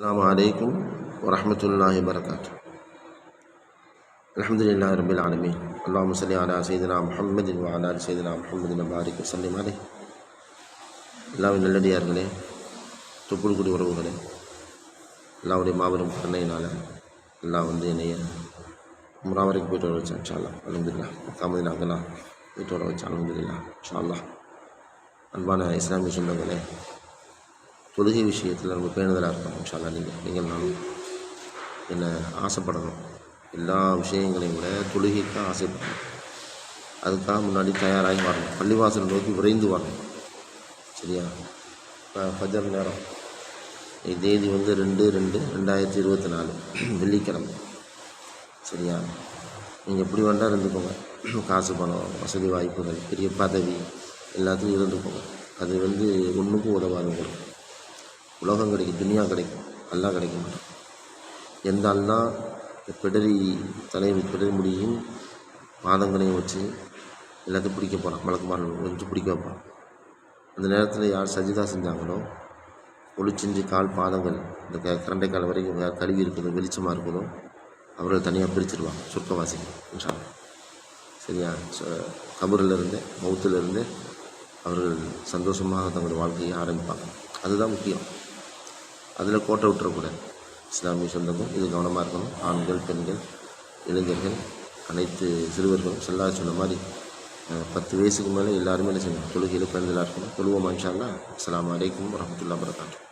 அஸ்லாம் வலைக்கும் வரமத்துல்லாஹி வரகாத்து அலமதுல்லா ரபில் ஆலமி அல்லாம் சலி அலா சைதனா முஹம்மதின் வாலா சைதனா முஹம்மதின் பாரிக் வசல்லிம் அலை எல்லாவின் நல்லடியார்களே துப்புல்குடி உறவுகளே எல்லாவுடைய மாபெரும் கருணையினால் எல்லாம் வந்து என்னைய உம்ரா வரைக்கும் போயிட்டு வர வச்சேன் ஷாலா அலமதுல்லா முக்காமதின் அகலா போயிட்டு வர வச்சேன் அலமதுல்லா ஷாலா அன்பான இஸ்லாமிய சொந்தங்களே தொழுகை விஷயத்தில் ரொம்ப பேணுதலாக இருக்கணும் இன்ஷால்லா நீங்கள் நீங்கள் நானும் என்ன ஆசைப்படணும். எல்லா விஷயங்களையும் விட தொழுகைக்கு ஆசைப்படணும். அதுக்காக முன்னாடி தயாராகி வரணும். பள்ளிவாசல் நோக்கி விரைந்து வரணும். சரியா? இப்போ ஃபஜர் நேரம். தேதி வந்து ரெண்டு ரெண்டு ரெண்டாயிரத்தி இருபத்தி நாலு வெள்ளிக்கிழமை. சரியா? நீங்கள் எப்படி வேண்டாம் இருந்துக்கோங்க. காசு பணம் வசதி வாய்ப்புகள் பெரிய பதவி எல்லாத்துலையும் இருந்துக்கோங்க. அது வந்து ஒன்றுக்கும் உதவாது உங்களுக்கு. உலகம் கிடைக்கும் துனியா கிடைக்கும் அல்லா கிடைக்க மாட்டோம் எந்த அல்லா பிடரி தலையை பிடரி முடியும் பாதங்களையும் வச்சு எல்லாத்தையும் பிடிக்க போகிறான் மலக்குமாரன் வச்சு பிடிக்க வைப்பான் அந்த நேரத்தில் யார் சஜிதா செஞ்சாங்களோ ஒளிச்சிஞ்சு கால் பாதங்கள் இந்த க கரண்டை கால் வரைக்கும் யார் கழுவி இருக்குதோ வெளிச்சமாக இருக்குதோ அவர்கள் தனியாக பிரிச்சிருவாங்க சொர்க்கவாசிகள் இன்ஷா சரியா? கபூரிலிருந்து கபூரில் அவர்கள் சந்தோஷமாக தங்களுடைய வாழ்க்கையை ஆரம்பிப்பாங்க. அதுதான் முக்கியம். அதில் கோட்டை விட்டுறக்கூடாது. இஸ்லாமிய சொந்தங்கள் இது கவனமாக இருக்கணும். ஆண்கள் பெண்கள் இளைஞர்கள் அனைத்து சிறுவர்களும் செல்லா சொன்ன மாதிரி பத்து வயசுக்கு மேலே எல்லாருமே என்ன செய்யணும்? தொழுகையில் பிறந்தலாக இருக்கணும். தொழுவோம் மனுஷாலாம் அஸ்லாம் அஸ்ஸலாமு வரமத்துல்லா வரஹ்மத்துல்லாஹி